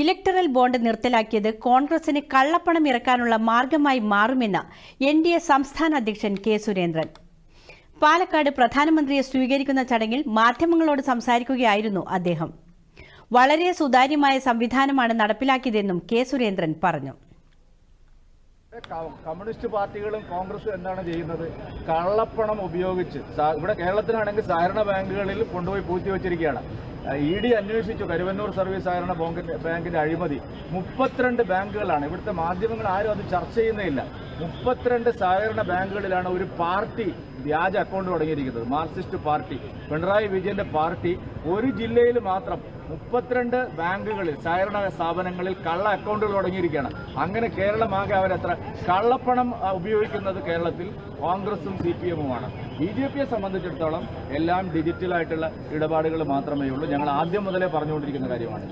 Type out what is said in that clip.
Electoral bond നിർത്തലാക്കിയത് കോൺഗ്രസിന് കള്ളപ്പണം ഇറക്കാനുള്ള മാർഗമായി മാറുമെന്ന് എൻ ഡി എ സംസ്ഥാന അധ്യക്ഷൻ കെ സുരേന്ദ്രൻ. പാലക്കാട് പ്രധാനമന്ത്രിയെ സ്വീകരിക്കുന്ന ചടങ്ങിൽ മാധ്യമങ്ങളോട് സംസാരിക്കുകയായിരുന്നു അദ്ദേഹം. വളരെ സുതാര്യമായ സംവിധാനമാണ് നടപ്പിലാക്കിയതെന്നും കെ സുരേന്ദ്രൻ പറഞ്ഞു. കമ്മ്യൂണിസ്റ്റ് പാർട്ടികളും കോൺഗ്രസും എന്താണ് ചെയ്യുന്നത്? കള്ളപ്പണം ഉപയോഗിച്ച് ഇവിടെ കേരളത്തിലാണെങ്കിൽ സഹകരണ ബാങ്കുകളിൽ കൊണ്ടുപോയി പൂഴ്ത്തി വെച്ചിരിക്കുകയാണ്. ഇ ഡി അന്വേഷിച്ചു. കരുവന്നൂർ സർവീസ് സഹകരണ ബാങ്കിന്റെ ബാങ്കിന്റെ അഴിമതി. മുപ്പത്തിരണ്ട് ബാങ്കുകളാണ്. ഇവിടുത്തെ മാധ്യമങ്ങൾ ആരും അത് ചർച്ച ചെയ്യുന്നില്ല മുപ്പത്തിരണ്ട് സഹകരണ ബാങ്കുകളിലാണ് ഒരു പാർട്ടി വ്യാജ അക്കൗണ്ട് തുടങ്ങിയിരിക്കുന്നത്. മാർക്സിസ്റ്റ് പാർട്ടി പിണറായി വിജയന്റെ പാർട്ടി ഒരു ജില്ലയിൽ മാത്രം മുപ്പത്തിരണ്ട് ബാങ്കുകളിൽ സഹകരണ സ്ഥാപനങ്ങളിൽ കള്ള അക്കൗണ്ടുകൾ തുടങ്ങിയിരിക്കുകയാണ്. അങ്ങനെ കേരളമാകെ അവരത്ര കള്ളപ്പണം ഉപയോഗിക്കുന്നത് കേരളത്തിൽ കോൺഗ്രസും സി പി എമ്മുമാണ് ബി ജെ പിയെ സംബന്ധിച്ചിടത്തോളം എല്ലാം ഡിജിറ്റലായിട്ടുള്ള ഇടപാടുകൾ മാത്രമേ ഉള്ളൂ ഞങ്ങൾ ആദ്യം മുതലേ പറഞ്ഞുകൊണ്ടിരിക്കുന്ന കാര്യമാണ്.